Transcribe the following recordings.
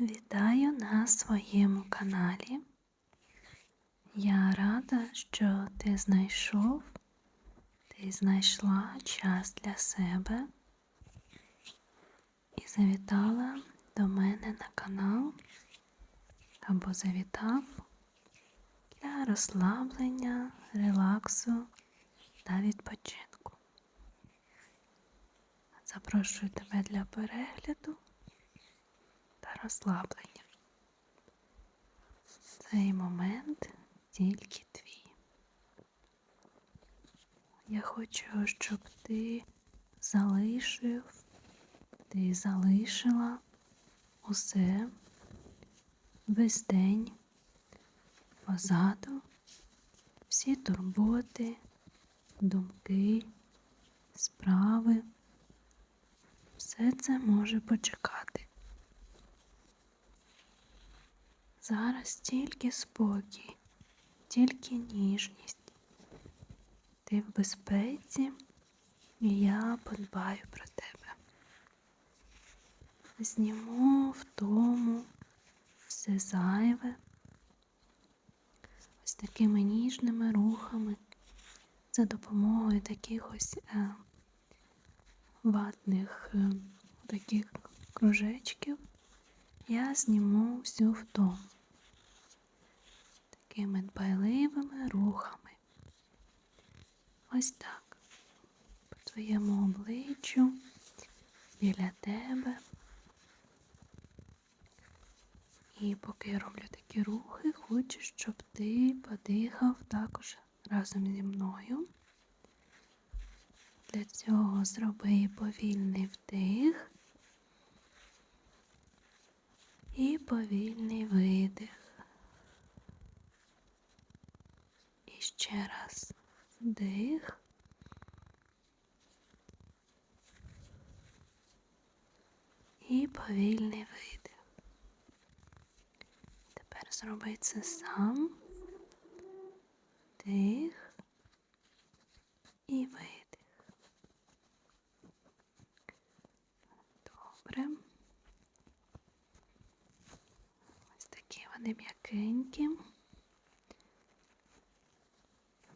Вітаю на своєму каналі. Я рада, що ти знайшов, ти знайшла час для себе і завітала до мене на канал або завітав для розслаблення, релаксу та відпочинку. Запрошую тебе для перегляду розслаблення. Цей момент тільки твій. Я хочу, щоб ти залишив, ти залишила усе весь день позаду, всі турботи, думки, справи. Все це може почекати. Зараз тільки спокій, тільки ніжність. Ти в безпеці, і я подбаю про тебе. Зніму втому все зайве, ось такими ніжними рухами за допомогою таких ось е, ватних е, таких кружечків я зніму всю втому такими дбайливими рухами. Ось так. По твоєму обличчю біля тебе. І поки я роблю такі рухи, хочу, щоб ти подихав також разом зі мною. Для цього зроби повільний вдих і повільний видих. І ще раз вдих. І повільний видих. Тепер зроби це сам. Вдих і видих. Добре. Ось такі вони м'якенькі,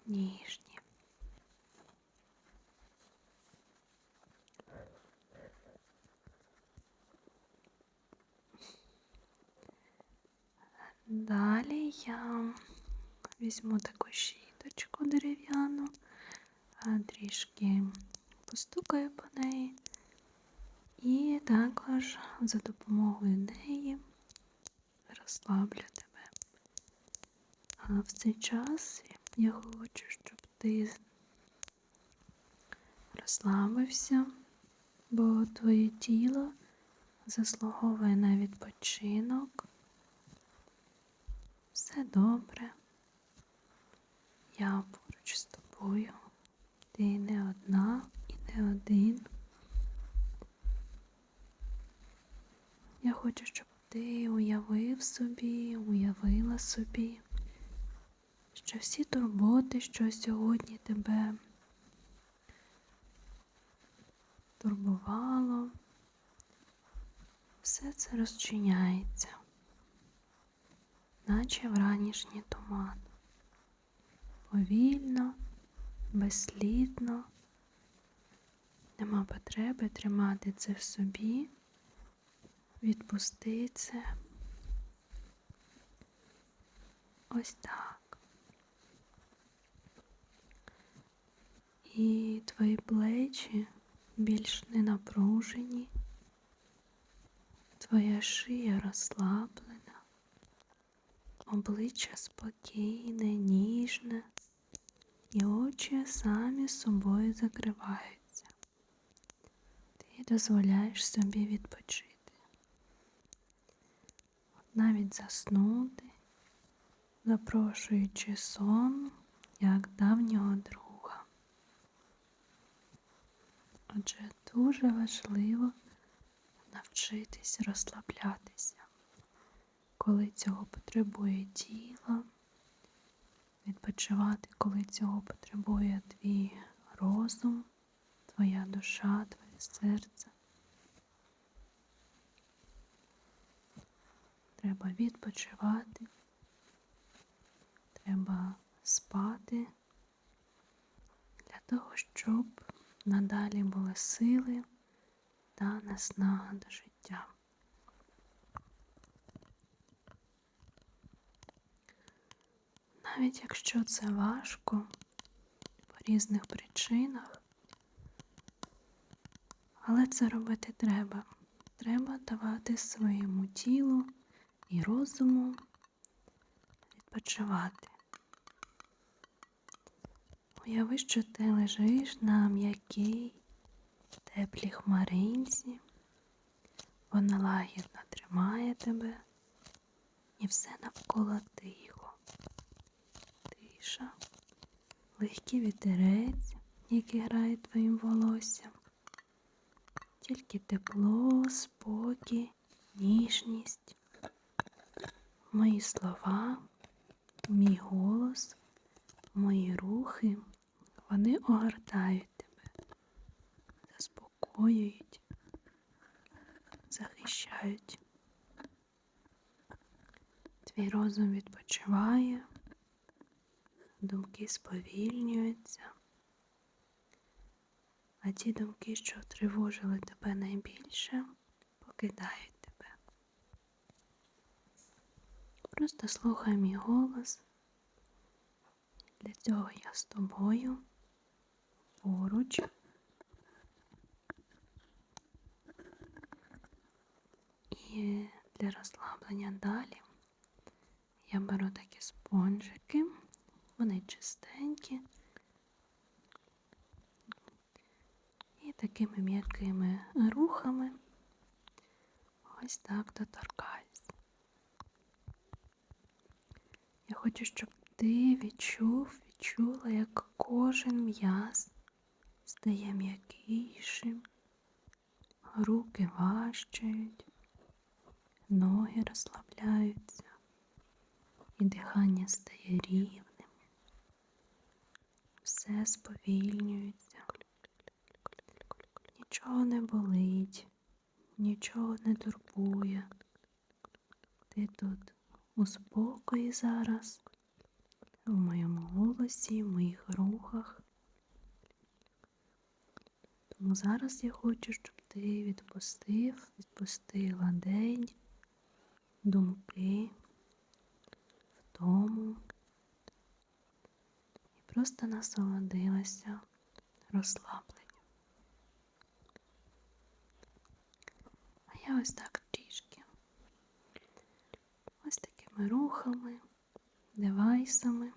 ніжні. Далі я візьму таку щіточку дерев'яну, трішки постукаю по неї і також за допомогою неї розслаблю тебе. А в цей час я хочу, щоб ти розслабився, бо твоє тіло заслуговує на відпочинок. Все добре. Я поруч з тобою. Ти не одна і не один. Я хочу, щоб ти уявив собі, уявила собі, що всі турботи, що сьогодні тебе турбувало, все це розчиняється, наче вранішній туман. Повільно, безслідно, нема потреби тримати це в собі. Відпусти це. Ось так. І твої плечі більш не напружені, твоя шия розслаблена, обличчя спокійне, ніжне, і очі самі собою закриваються. Ти дозволяєш собі відпочити навіть заснути, запрошуючи сон як давнього друга. Отже, дуже важливо навчитись розслаблятися, коли цього потребує тіло, відпочивати, коли цього потребує твій розум, твоя душа, твоє серце. треба відпочивати, треба спати для того, щоб надалі були сили та наснага до життя. Навіть якщо це важко по різних причинах, але це робити треба. Треба давати своєму тілу і розуму відпочивати. Уяви, що ти лежиш на м'якій, теплій хмаринці, вона лагідно тримає тебе. І все навколо тихо. Тиша, легкий вітерець, який грає твоїм волоссям, тільки тепло, спокій, ніжність, мої слова, мій голос, мої рухи, вони огортають тебе, заспокоюють, захищають. Твій розум відпочиває, думки сповільнюються, а ті думки, що тривожили тебе найбільше, покидають тебе. Просто слухай мій голос. Для цього я з тобою поруч. І для розслаблення далі я беру такі спонжики, вони чистенькі і такими м'якими рухами ось так доторкаюсь. Я хочу, щоб ти відчув, відчула, як кожен м'яз стає м'якішим, руки важчають, ноги розслабляються, і дихання стає рівним, все сповільнюється, нічого не болить, нічого не турбує. Ти тут у спокої зараз в моєму голосі, в моїх рухах. Тому зараз я хочу, щоб ти відпустив, відпустила день, думки, втому і просто насолодилася розслабленням. А я ось так трішки, ось такими рухами девайсами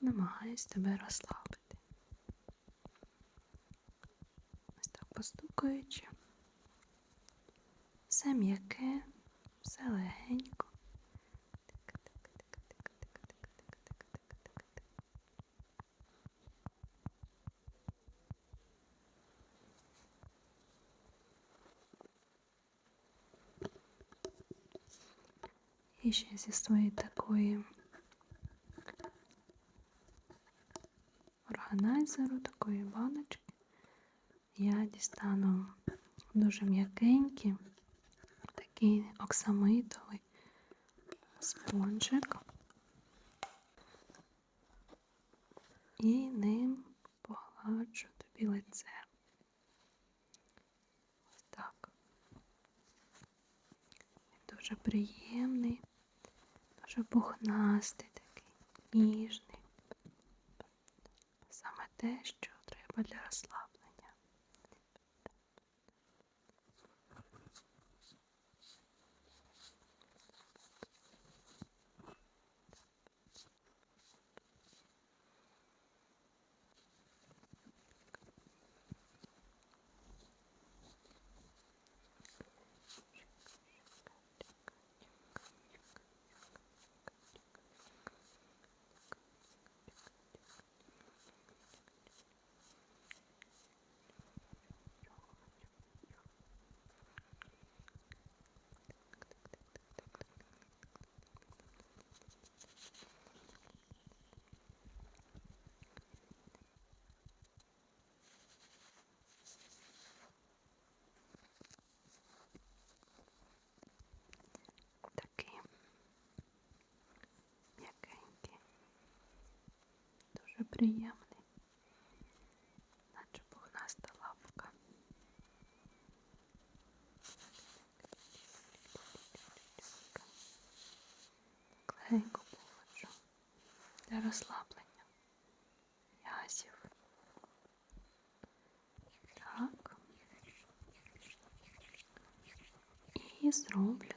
намагаюсь тебе розслабити. Ось так. Все м'яке, все легенько. І ще зі своєї такої органайзеру, такої баночки, я дістану дуже м'якенький, такий оксамитовий спонжик і ним погладжу тобі лице. Ось так. Дуже приємний дуже пухнастий такий, ніжний. Саме те, що треба для розслаблення. приємний, наче пухнаста лапка. Легенько поводжу для розслаблення м'язів. Так. І зроблю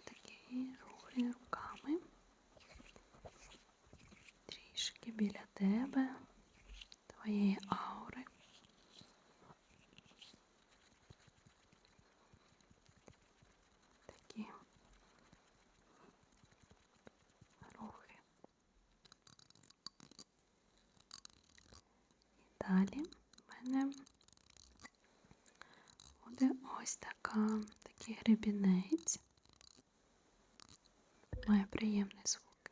далі в мене буде ось така, такий гребінець. Має приємний звук.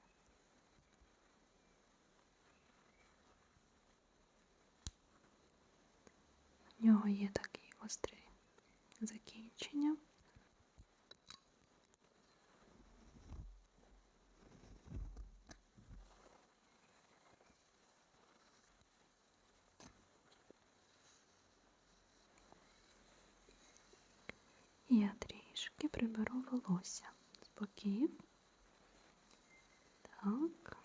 У нього є такий гострий закінчення. І я трішки приберу волосся з боків. Так.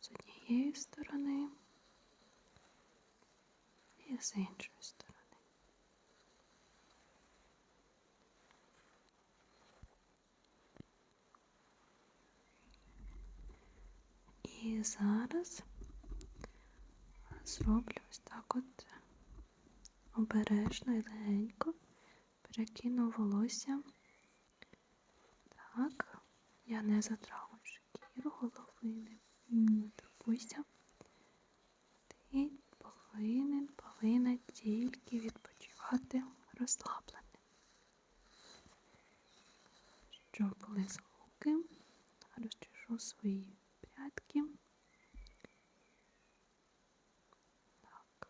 З однієї сторони і з іншої сторони. І зараз зроблю ось так от обережно і легенько перекину волосся. Так, я не затрагую шкіру голови, не турбуйся. Ти повинен, повинна тільки відпочивати розслабленим. Щоб були звуки, розчешу свої прядки. Так.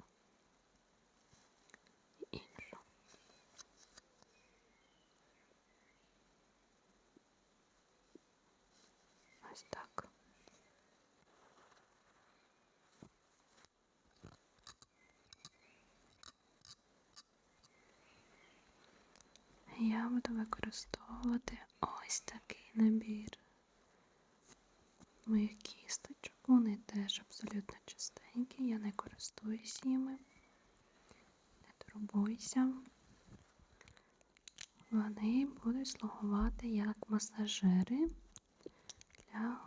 І іншу. Ось так. Я буду використовувати ось такий набір моїх кісточок. Вони теж абсолютно чистенькі, я не користуюсь ними. Не турбуйся. Вони будуть слугувати як масажери для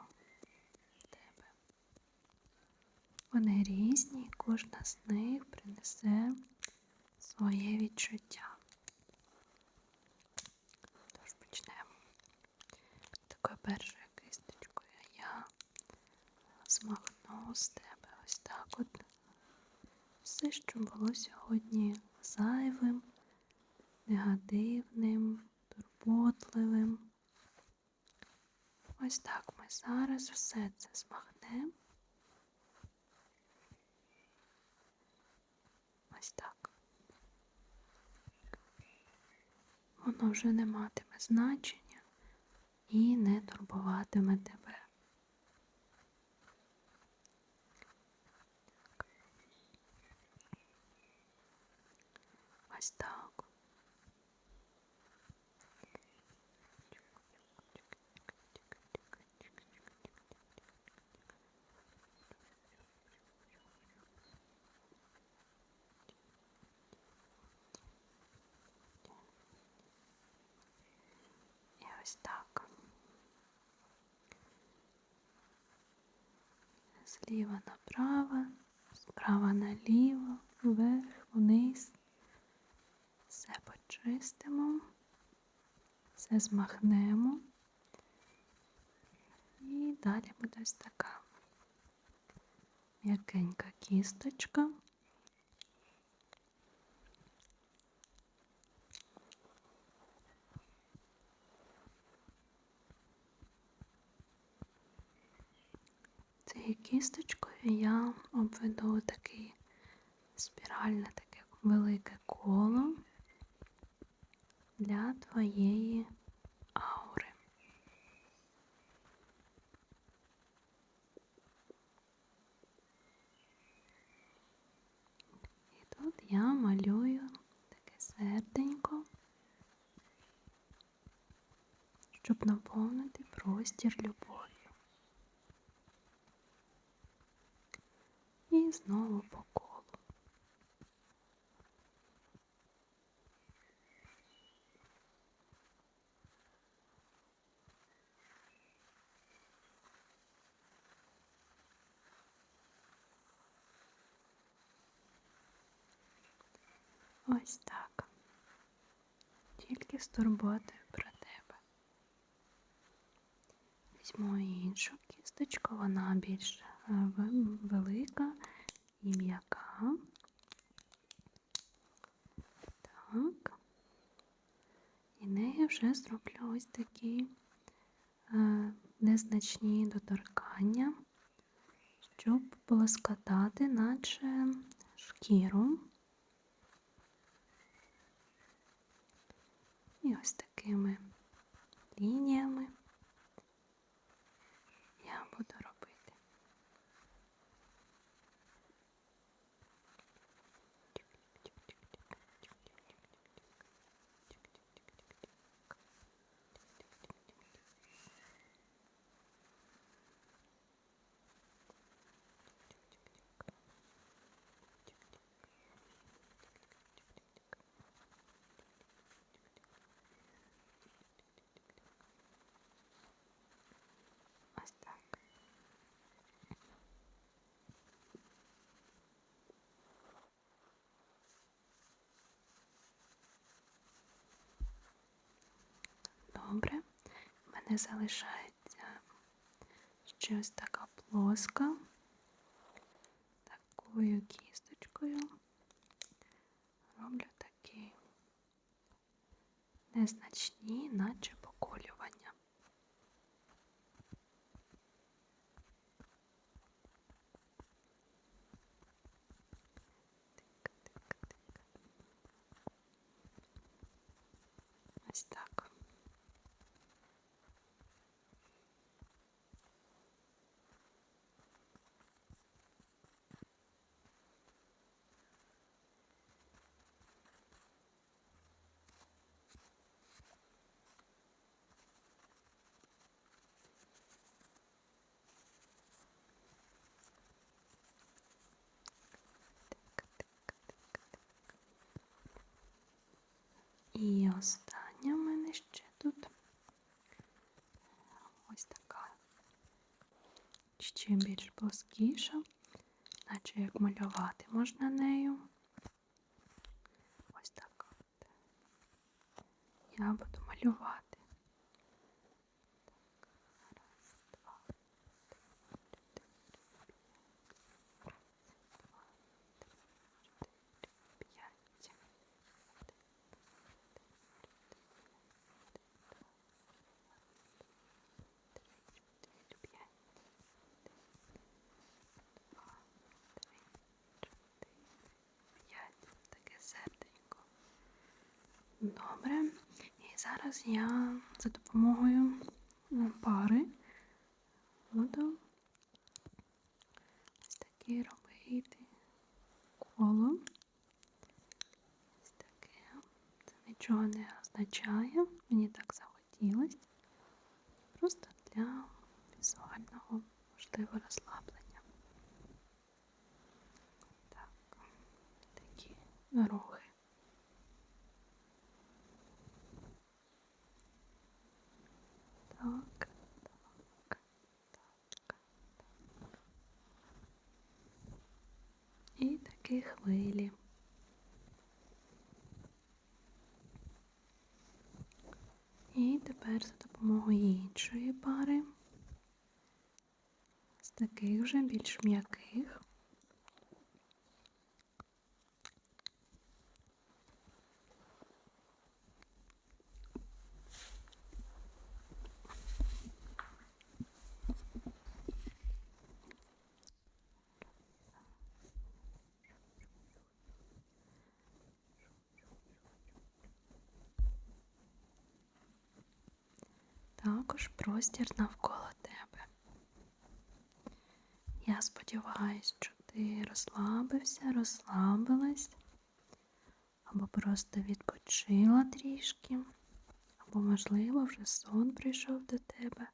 тебе. Вони різні, кожна з них принесе своє відчуття. Такою першою кисточкою я змахну з тебе ось так от все, що було сьогодні зайвим, негативним, турботливим. Ось так ми зараз все це змахнемо. Ось так. Воно вже не матиме значення і не турбуватиме тебе. Ось так. І ось так. Зліва направо, справа наліво, вверх, вниз. Все почистимо, все змахнемо. І далі буде ось така м'якенька кісточка. цією кісточкою я обведу такий спіральне таке велике коло для твоєї аури. І тут я малюю таке серденько, щоб наповнити простір любові. І знову по колу. Ось так. Тільки з турботою про тебе. Візьму іншу кісточку, вона більш е, велика і м'яка. Так. І нею вже зроблю ось такі е, незначні доторкання, щоб полоскотати, наче шкіру. І ось такими лініями я буду робити. Ось так. Добре. У мене залишається ще ось така плоска. Такою кісточкою роблю такі незначні, наче поколювання. Ось так. І остання в мене ще тут ось така ще більш плоскіша, наче як малювати можна нею. Ось так от. Я буду малювати. Так, раз, два, три, чотири, п'ять. Раз, два, три, чотири, п'ять. Таке серденько. Добре. І зараз я за допомогою м, пари буду ось такі робити коло. Ось таке. Це нічого не означає. Мені так захотілося. Просто для візуального, можливо, розслаблення. Так, такі рухи. Так, так, так. І такі хвилі. І тепер за допомогою іншої пари, з таких вже більш м'яких. Простір навколо тебе. Я сподіваюся, що ти розслабився, розслабилась, або просто відпочила трішки, або можливо, вже сон прийшов до тебе.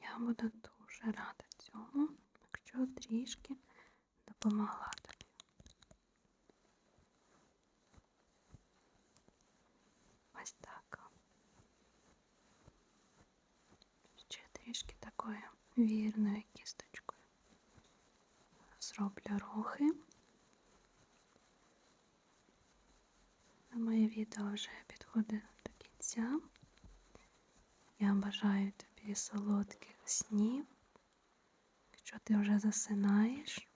Я буду дуже рада цьому, якщо трішки допомогла тобі. Ось так. Ще трішки такою вірною кісточкою. Зроблю рухи. Моє відео вже підходить до кінця. Я бажаю тобі солодких снів. Якщо ти вже засинаєш,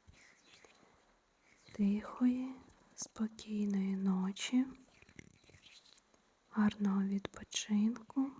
тихої, спокійної ночі, гарного відпочинку.